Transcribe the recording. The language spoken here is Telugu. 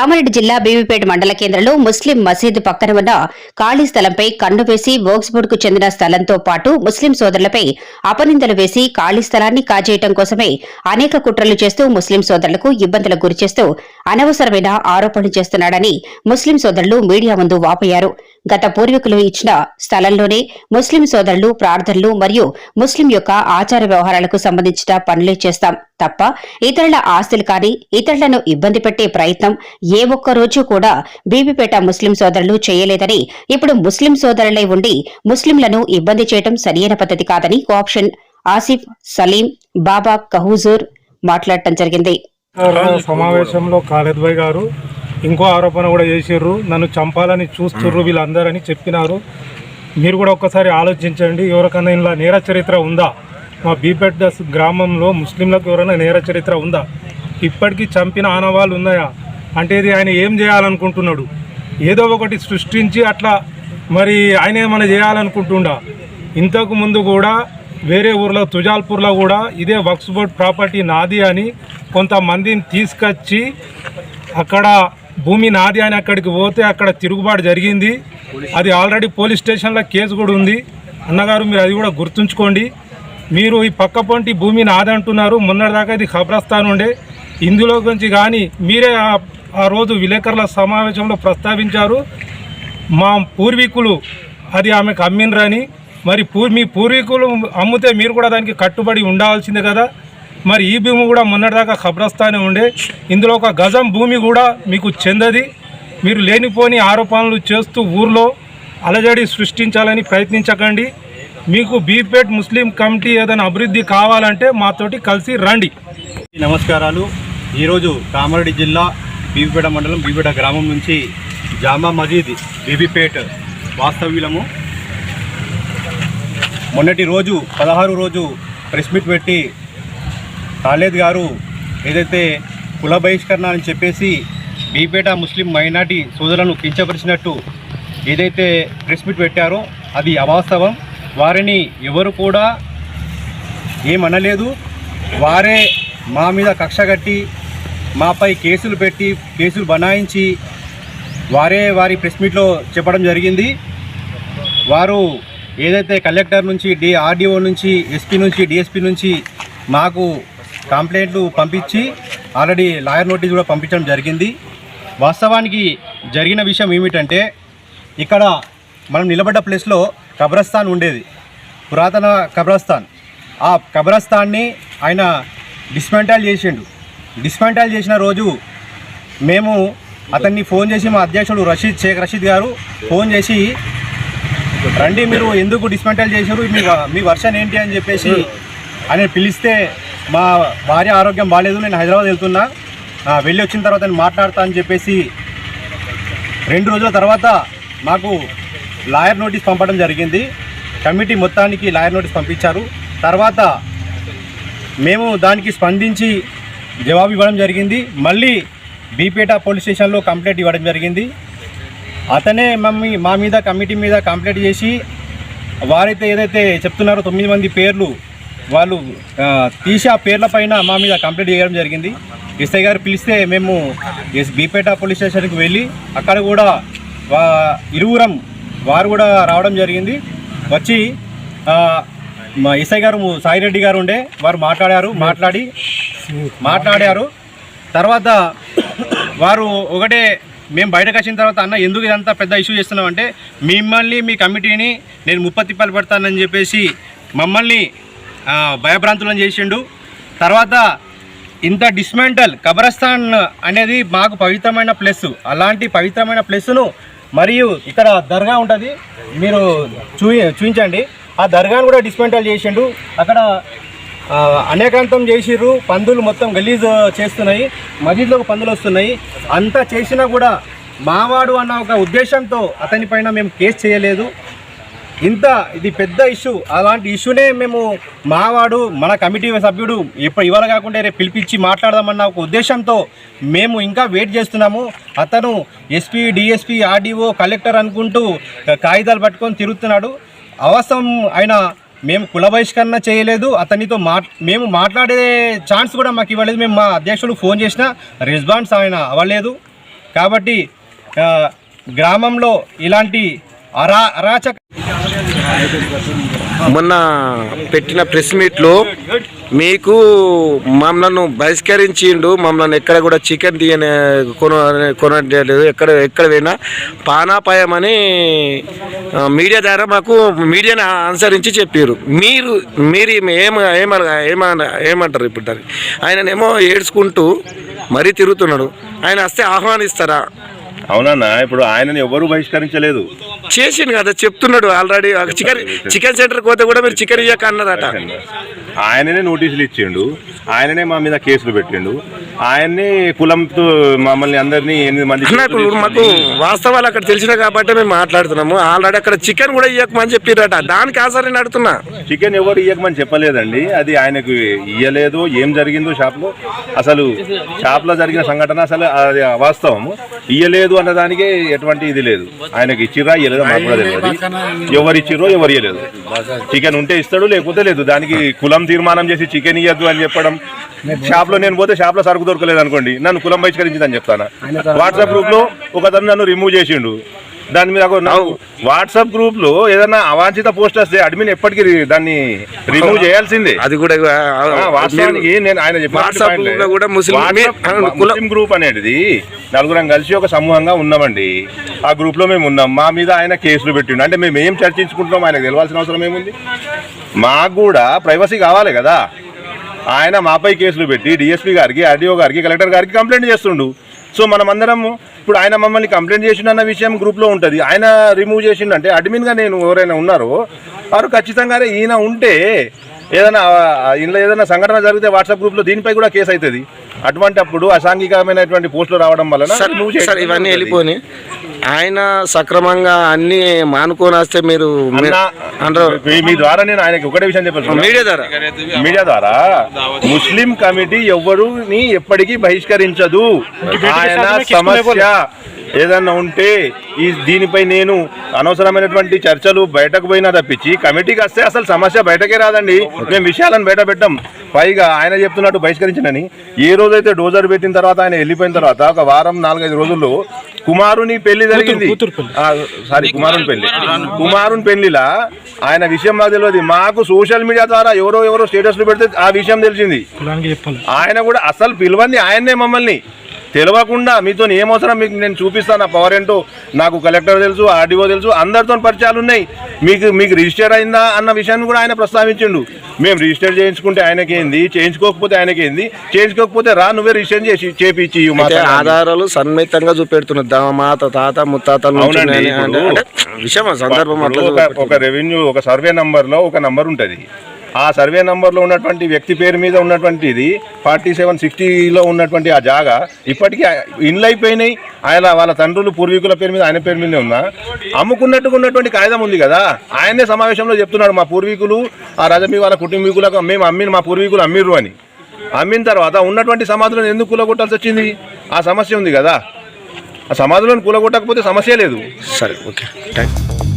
కామారెడ్డి జిల్లా బీవీపేట మండల కేంద్రంలో ముస్లిం మసీదు పక్కన ఉన్న ఖాళీ స్థలంపై కన్ను వేసి కు చెందిన స్థలంతో పాటు ముస్లిం సోదరులపై అపనిందలు వేసి ఖాళీ స్థలాన్ని కాజేయటం కోసమే అనేక కుట్రలు చేస్తూ ముస్లిం సోదరులకు ఇబ్బందులకు గురిచేస్తూ అనవసరమైన ఆరోపణలు చేస్తున్నాడని ముస్లిం సోదరులు మీడియా ముందు వాపోయారు. గత పూర్వీకులు ఇచ్చిన స్థలంలోనే ముస్లిం సోదరులు ప్రార్థనలు మరియు ముస్లిం యొక్క ఆచార వ్యవహారాలకు సంబంధించిన పనులే చేస్తాం తప్ప ఇతరుల ఆస్తులు కానీ ఇతరులను ఇబ్బంది పెట్టే ప్రయత్నం ఏ ఒక్క రోజు కూడా బీబీపేట ముస్లిం సోదరులు చేయలేదని ఇప్పుడు ముస్లిం సోదరులై ఉండి ముస్లింలను ఇబ్బంది చేయడం సరియైన పద్ధతి కాదని కోఆప్షన్ ఆసిఫ్ సలీం బాబా కహూజూర్ మాట్లాడటం జరిగింది. సమావేశంలో ఖాలిద్ భాయ్ గారు ఇంకో ఆరోపణ కూడా చేసిర్రు. నన్ను చంపాలని చూస్తుర్రు వీళ్ళందరని చెప్పినారు. మీరు కూడా ఒక్కసారి ఆలోచించండి. ఎవరికైనా ఇలా నేర చరిత్ర ఉందా? మా బీపెట్ గ్రామంలో ముస్లింలకు ఎవరైనా నేర చరిత్ర ఉందా? ఇప్పటికీ చంపిన ఆనవాళ్ళు ఉన్నాయా? అంటే ఇది ఆయన ఏం చేయాలనుకుంటున్నాడు? ఏదో ఒకటి సృష్టించి అట్లా మరి ఆయన ఏమైనా చేయాలనుకుంటుండా? ఇంతకు ముందు కూడా వేరే ఊర్లో తుజాల్పూర్లో కూడా ఇదే వక్స్ బోర్డ్ ప్రాపర్టీ నాది అని కొంతమందిని తీసుకొచ్చి అక్కడ భూమి నాది అని అక్కడికి పోతే అక్కడ తిరుగుబాటు జరిగింది. అది ఆల్రెడీ పోలీస్ స్టేషన్లో కేసు కూడా ఉంది. అన్నగారు మీరు అది కూడా గుర్తుంచుకోండి. మీరు ఈ పక్క పొంటి భూమి నాది అంటున్నారు మొన్నటిదాకా ఇది ఖబరస్థాన్ ఉండే. ఇందులో గురించి కానీ మీరే ఆ- రోజు విలేకరుల సమావేశంలో ప్రస్తావించారు. మా పూర్వీకులు అది ఆమెకు అమ్మినరని మరి పూర్ మీ పూర్వీకులు అమ్మితే మీరు కూడా దానికి కట్టుబడి ఉండాల్సిందే కదా. మరి ఈ భూమి కూడా మొన్నటిదాకా ఖబ్రస్తానే ఉండే. ఇందులో ఒక గజం భూమి కూడా మీకు చెందది. మీరు లేనిపోని ఆరోపణలు చేస్తూ ఊర్లో అలజడి సృష్టించాలని ప్రయత్నించకండి. మీకు బీపేట్ ముస్లిం కమిటీ ఏదైనా అభివృద్ధి కావాలంటే మాతోటి కలిసి రండి. నమస్కారాలు. ఈరోజు కామారెడ్డి జిల్లా బీబీపేట మండలం బీబీపేట గ్రామం నుంచి జామా మజీద్ బీబీపేట్ వాస్తవ్యులము. మొన్నటి రోజు పదహారు రోజు ప్రెస్ మీట్ పెట్టి ఖాళేద్ గారు ఏదైతే కుల బహిష్కరణ అని చెప్పేసి బీపేట ముస్లిం మైనార్టీ సోదరులను కించపరిచినట్టు ఏదైతే ప్రెస్ మీట్ పెట్టారో అది అవాస్తవం. వారిని ఎవరు కూడా ఏమనలేదు. వారే మా మీద కక్ష కట్టి మాపై కేసులు పెట్టి కేసులు బనాయించి వారే వారి ప్రెస్ మీట్లో చెప్పడం జరిగింది. వారు ఏదైతే కలెక్టర్ నుంచి డి ఆర్డీఓ నుంచి ఎస్పీ నుంచి డిఎస్పీ నుంచి మాకు కంప్లైంట్లు పంపించి ఆల్రెడీ లాయర్ నోటీస్ కూడా పంపించడం జరిగింది. వాస్తవానికి జరిగిన విషయం ఏమిటంటే ఇక్కడ మనం నిలబడ్డ ప్లేస్లో కబ్రస్థాన్ ఉండేది. పురాతన కబ్రస్థాన్. ఆ కబ్రస్థాన్ని ఆయన డిస్మెంటల్ చేసిండు. డిస్మెంటల్ చేసిన రోజు మేము అతన్ని ఫోన్ చేసి మా అధ్యక్షుడు రషీద్ షేక్ రషీద్ గారు ఫోన్ చేసి రండి మీరు ఎందుకు డిస్మెంటల్ చేశారు? మీ మీ వర్షన్ ఏంటి అని చెప్పేసి అని పిలిస్తే మా భార్య ఆరోగ్యం బాగాలేదు నేను హైదరాబాద్ వెళ్తున్నా. వెళ్ళి వచ్చిన తర్వాత నేను మాట్లాడతా అని చెప్పేసి రెండు రోజుల తర్వాత మాకు లాయర్ నోటీస్ పంపడం జరిగింది. కమిటీ మొత్తానికి లాయర్ నోటీస్ పంపించారు. తర్వాత మేము దానికి స్పందించి జవాబు ఇవ్వడం జరిగింది. మళ్ళీ బీపేట పోలీస్ స్టేషన్లో కంప్లైంట్ ఇవ్వడం జరిగింది. అతనే మమ్మీ మా మీద కమిటీ మీద కంప్లైంట్ చేసి వారైతే ఏదైతే చెప్తున్నారో తొమ్మిది మంది పేర్లు వాళ్ళు ఆ, తీసి ఆ పేర్ల పైన మా మీద కంప్లైంట్ చేయడం జరిగింది. ఎస్ఐ గారు పిలిస్తే మేము ఎస్ బీపేట పోలీస్ స్టేషన్కి వెళ్ళి అక్కడ కూడా వా ఇరువురం వారు కూడా రావడం జరిగింది. వచ్చి మా ఎస్ఐ గారు సాయిరెడ్డి గారు ఉండే వారు మాట్లాడారు మాట్లాడి మాట్లాడారు. తర్వాత వారు ఒకటే మేము బయటకు వచ్చిన తర్వాత అన్న ఎందుకు ఇదంతా పెద్ద ఇష్యూ చేస్తున్నాం అంటే మిమ్మల్ని మీ కమిటీని నేను ముప్పై తిప్పలు పెడతానని చెప్పేసి మమ్మల్ని భయభ్రాంతులను చేసిండు. తర్వాత ఇంత డిస్మెంటల్ కబరస్థాన్ అనేది మాకు పవిత్రమైన ప్లేస్. అలాంటి పవిత్రమైన ప్లేస్ను మరియు ఇక్కడ దర్గా ఉంటుంది. మీరు చూ చూపించండి ఆ దర్గాను కూడా డిస్మెంటల్ చేసిండు. అక్కడ అనేకాంతం చేసిర్రు. పందులు మొత్తం గలీజ్ చేస్తున్నాయి. మజీద్లోకి పందులు వస్తున్నాయి. అంతా చేసినా కూడా మావాడు అన్న ఒక ఉద్దేశంతో అతని పైన మేము కేసు చేయలేదు. ఇంత ఇది పెద్ద ఇష్యూ. అలాంటి ఇష్యూనే మేము మావాడు మన కమిటీ సభ్యుడు ఇప్పుడు ఇవాళ కాకుండా రేపు పిలిపించి మాట్లాడదామన్న ఒక ఉద్దేశంతో మేము ఇంకా వెయిట్ చేస్తున్నాము. అతను ఎస్పీ డిఎస్పీ ఆర్డీఓ కలెక్టర్ అనుకుంటూ కాగితాలు పట్టుకొని తిరుగుతున్నాడు. అవసరం ఆయన మేము కుల బహిష్కరణ చేయలేదు. అతనితో మా మేము మాట్లాడే ఛాన్స్ కూడా మాకు ఇవ్వలేదు. మేము మా అధ్యక్షుడు ఫోన్ చేసినా రెస్పాన్స్ ఆయన అవ్వలేదు. కాబట్టి గ్రామంలో ఇలాంటి అరా అరాచక మొన్న పెట్టిన ప్రెస్ మీట్లో మీకు మమ్మల్ని బహిష్కరించిండు మమ్మల్ని ఎక్కడ కూడా చికెన్ తీయని కొన కొనలేదు ఎక్కడ ఎక్కడ పోయినా పానాపాయం అని మీడియా ద్వారా మాకు మీడియాని అనుసరించి చెప్పారు మీరు మీరు ఏమ ఏమ ఏమ ఏమంటారు ఇప్పుడు దాన్ని? ఆయననేమో ఏడ్చుకుంటూ మరీ తిరుగుతున్నాడు. ఆయన వస్తే ఆహ్వానిస్తారా? అవునన్నా ఇప్పుడు ఆయనని ఎవరు బహిష్కరించలేదు. చేసిండు కదా చెప్తున్నాడు ఆల్రెడీ చికెన్ చికెన్ సెంటర్కి పోతే కూడా మీరు చికెన్ ఇయ్యక అన్నారట ఆయననే నోటీసులు ఇచ్చిండు. ఆయననే మా మీద కేసులు పెట్టిండు. ఆయన్ని కులంతో మమ్మల్ని అందరినీ ఎనిమిది మంది అన్న ఇప్పుడు మాకు వాస్తవాలు అక్కడ తెలిసిన కాబట్టి మేము మాట్లాడుతున్నాము. ఆల్రెడీ అక్కడ చికెన్ కూడా ఇవ్వకమని చెప్పిరట దానికి ఆసరని అడుగుతున్నా. చికెన్ ఎవరు ఇయ్యకమని చెప్పలేదండి. అది ఆయనకు ఇయ్యలేదు. ఏం జరిగిందో షాప్లో? అసలు షాప్లో జరిగిన సంఘటన అసలు అది వాస్తవము. ఇయ్యలేదు అన్న దానికి ఎటువంటి ఇది లేదు. ఆయనకి ఇచ్చిరా ఇయ్యలేదో మాకు కూడా తెలియదు. ఎవరు ఇచ్చిరో ఎవరు ఇయ్యలేదు. చికెన్ ఉంటే ఇస్తాడు లేకపోతే లేదు. దానికి కులం తీర్మానం చేసి చికెన్ ఇయ్యద్దు అని చెప్పడం షాప్లో నేను పోతే షాప్లో సరుకు దొరకలేదు అనుకోండి. నన్ను కులం బహిష్కరించిందని చెప్తాను? వాట్సాప్ గ్రూప్లో ఒకతను నన్ను రిమూవ్ చేసిండు. దాని మీద వాట్సాప్ గ్రూప్లో ఏదైనా అవాంఛిత పోస్ట్ వస్తే అడ్మిన్ ఎప్పటికీ దాన్ని రిమూవ్ చేయాల్సిందే. అది కూడా వాస్తవానికి నేను ఆయన గ్రూప్లో ముస్లిం గ్రూప్ అనేది నలుగురం కలిసి ఒక సమూహంగా ఉన్నామండి. ఆ గ్రూప్లో మేము ఉన్నాం. మా మీద ఆయన కేసులు పెట్టిండు. అంటే మేము ఏం చర్చించుకుంటున్నాం ఆయనకు తెలవాల్సిన అవసరం ఏముంది? మాకు కూడా ప్రైవసీ కావాలి కదా. ఆయన మాపై కేసులు పెట్టి డిఎస్పీ గారికి ఆర్డీఓ గారికి కలెక్టర్ గారికి కంప్లైంట్ చేస్తుండు. సో మనం అందరం ఇప్పుడు ఆయన మమ్మల్ని కంప్లైంట్ చేసిండన్న విషయం గ్రూప్లో ఉంటుంది. ఆయన రిమూవ్ చేసిండంటే అడ్మిన్గా నేను ఎవరైనా ఉన్నారో వారు ఖచ్చితంగానే ఈయన ఉంటే ఏదైనా ఇంట్లో ఏదైనా సంఘటన జరిగితే వాట్సాప్ గ్రూప్లో దీనిపై కూడా కేసు అవుతుంది అటువంటి అప్పుడు అసాంఘికమైనటువంటి పోస్టులు రావడం వలన సార్ ఇవన్నీ. వెళ్ళిపోని. ఆయన సక్రమంగా అన్ని మానుకొని వస్తే మీరు మీ- మీ ద్వారా నేను ఆయనకి ఒకటే విషయం చెప్పాను మీడియా ద్వారా? మీడియా ద్వారా. ముస్లిం కమిటీ ఎవరుని ఎప్పటికీ బహిష్కరించదు. ఆయన సమస్య ఏదన్నా ఉంటే ఈ దీనిపై నేను అనవసరమైనటువంటి చర్చలు బయటకు పోయినా తప్పించి కమిటీకి వస్తే అసలు సమస్య బయటకే రాదండి. మేము విషయాలను బయట పెట్టాం. పైగా ఆయన చెప్తున్నట్టు బహిష్కరించనని ఏ రోజైతే డోజర్ పెట్టిన తర్వాత ఆయన వెళ్ళిపోయిన తర్వాత ఒక వారం నాలుగైదు రోజుల్లో కుమారుని పెళ్ళి జరిగింది. సారీ కుమారుని పెళ్ళి. కుమారుని పెళ్ళిలా ఆయన విషయం మాకు తెలియదు. మాకు సోషల్ మీడియా ద్వారా ఎవరో ఎవరో స్టేటస్లు పెడితే ఆ విషయం తెలిసింది. ఆయన కూడా అసలు పిలవంది ఆయన్నే మమ్మల్ని. తెలియకుండా మీతో ఏం అవసరం మీకు నేను చూపిస్తాను నా పవర్ ఏంటో? నాకు కలెక్టర్ తెలుసు ఆర్డీఓ తెలుసు అందరితో పరిచయాలు ఉన్నాయి. మీకు మీకు రిజిస్టర్ అయిందా అన్న విషయాన్ని కూడా ఆయన ప్రస్తావించిండు. మేము రిజిస్టర్ చేయించుకుంటే ఆయనకేంది? చేయించుకోకపోతే ఆయనకేంది? చేయించుకోకపోతే రా నువ్వే రిజిస్టర్ చేసి చేపించి. ఆధారాలు సన్మితంగా చూపెడుతున్నారు. దా- మాత తాత ముత్తాతల అవునండి, విషయం సందర్భం ఒక ఒక రెవెన్యూ ఒక సర్వే నంబర్లో ఒక నంబర్ ఉంటుంది. ఆ సర్వే నంబర్లో ఉన్నటువంటి వ్యక్తి పేరు మీద ఉన్నటువంటిది ఫార్టీ సెవెన్ సిక్స్టీలో ఉన్నటువంటి ఆ జాగా ఇప్పటికీ ఇండ్లు అయిపోయినాయి. ఆయన వాళ్ళ తండ్రులు పూర్వీకుల పేరు మీద ఆయన పేరు మీద ఉన్నా. అమ్ముకున్నట్టుగా ఉన్నటువంటి కాగితం ఉంది కదా ఆయనే సమావేశంలో చెప్తున్నాడు మా పూర్వీకులు ఆ రజమి వాళ్ళ కుటుంబీకులకు మేము అమ్మిన మా పూర్వీకులు అమ్మిర్రు అని. అమ్మిన తర్వాత ఉన్నటువంటి సమాధులను ఎందుకు కూలగొట్టాల్సి వచ్చింది? ఆ సమస్య ఉంది కదా. ఆ సమాధులను కూలగొట్టకపోతే సమస్య లేదు. సరే ఓకే. థ్యాంక్